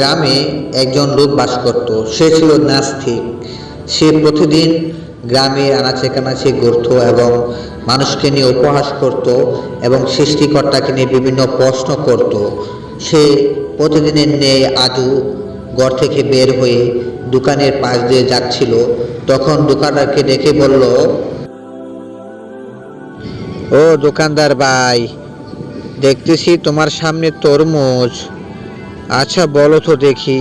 গ্রামে একজন লোক বাস করত। সে ছিল নাস্তিক। সে প্রতিদিন গ্রামে আনাচে কানাচে ঘুরত এবং মানুষকে নিয়ে উপহাস করত এবং সৃষ্টিকর্তাকে নিয়ে বিভিন্ন প্রশ্ন করত। সে প্রতিদিনের ন্যায় আজও ঘর থেকে বের হয়ে দোকানের পাশ দিয়ে যাচ্ছিল। তখন দোকানদারকে ডেকে বলল, ও দোকানদার ভাই, দেখতেছি তোমার সামনে তরমুজ। আচ্ছা বলো তো দেখি।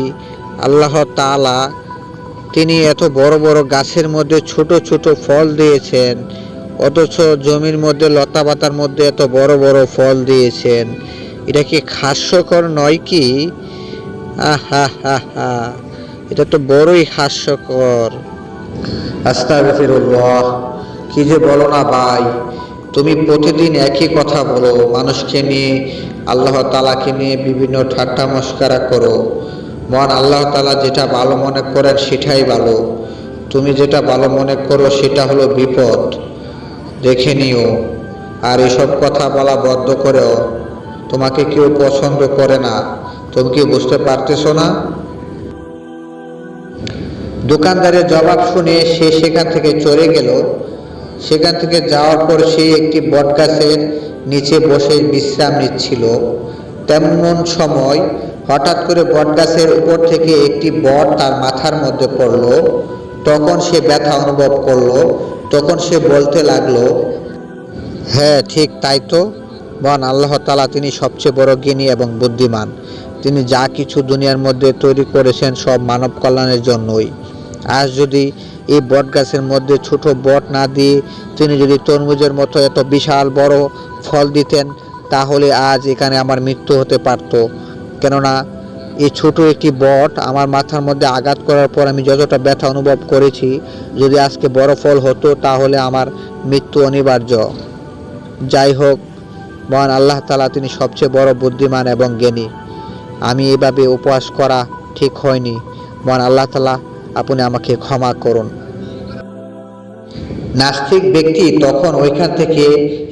আল্লাহ তাআলা তিনি এত বড় বড় গাছের মধ্যে ছোট ছোট ফল দিয়েছেন, অথচ জমির মধ্যে, লতা পাতার মধ্যে এত বড় বড় ফল দিয়েছেন। এটা কি হাস্যকর নয় কি? আহা এটা তো বড়ই হাস্যকর। আস্তাগফিরুল্লাহ, কি যে বলো না ভাই। তুমি প্রতিদিন একই কথা বলো, মানুষকে নিয়ে, আল্লাহ তালাকে নিয়ে বিভিন্ন ঠাট্টা মস্কারা করো। মহান আল্লাহ তালা যেটা ভালো মনে করেন সেটাই ভালো। তুমি যেটা ভালো মনে করো সেটা হলো বিপদ। দেখে নিও। আর এসব কথা বলা বদ্ধ করেও তোমাকে কেউ পছন্দ করে না। তুমি কি বুঝতে পারতেছো না? দোকানদারের জবাব শুনে সে সেখান থেকে চলে গেল। সেখান থেকে যাওয়ার পর সে একটি বটগাছের নিচে বসে বিশ্রাম নিচ্ছিল। তেমন সময় হঠাৎ করে বটগাছের উপর থেকে একটি বট তার মাথার মধ্যে পড়ল। তখন সে ব্যথা অনুভব করল। তখন সে বলতে লাগল হ্যাঁ ঠিক তাই তো। মহান আল্লাহ তালা তিনি সবচেয়ে বড় জ্ঞানী এবং বুদ্ধিমান। তিনি যা কিছু দুনিয়ার মধ্যে তৈরি করেছেন সব মানব কল্যাণের জন্যই। আজ যদি এই বট গাছের মধ্যে ছোট বট না দিয়ে তিনি যদি তরমুজের মতো এত বিশাল বড় ফল দিতেন, তাহলে আজ এখানে আমার মৃত্যু হতে পারত। কেননা এই ছোট একটি বট আমার মাথার মধ্যে আঘাত করার পর আমি যতটা ব্যথা অনুভব করেছি, যদি আজকে বড় ফল হতো, তাহলে আমার মৃত্যু অনিবার্য। যাই হোক, মহান আল্লাহ তালা তিনি সবচেয়ে বড় বুদ্ধিমান এবং জ্ঞানী। আমি এভাবে উপবাস করা ঠিক হয়নি। মহান আল্লাহ তালা আপনি আমাকে ক্ষমা করুন। নাস্তিক ব্যক্তি তখন ওইখান থেকে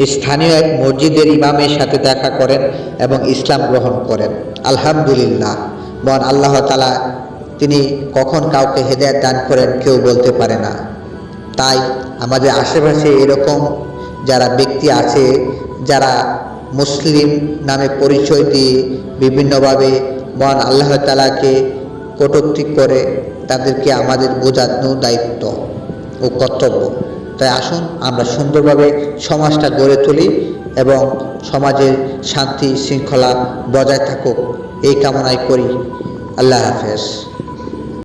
স্থানীয় এক মসজিদের ইমামের সাথে দেখা করেন এবং ইসলাম গ্রহণ করেন। আলহামদুলিল্লাহ। মহান আল্লাহ তালা তিনি কখন কাউকে হেদায়ত দান করেন কেউ বলতে পারে না। তাই আমাদের আশেপাশে এরকম যারা ব্যক্তি আছে, যারা মুসলিম নামে পরিচয় দিয়ে বিভিন্নভাবে মহান আল্লাহ তালাকে কটূক্তি করে তাদেরকে আমাদের বোঝানো দায়িত্ব ও কর্তব্য। তাই আসুন আমরা সুন্দরভাবে সমাজটা গড়ে তুলি এবং সমাজের শান্তি শৃঙ্খলা বজায় থাকুক। এই কামনাই করি। আল্লাহ হাফেজ।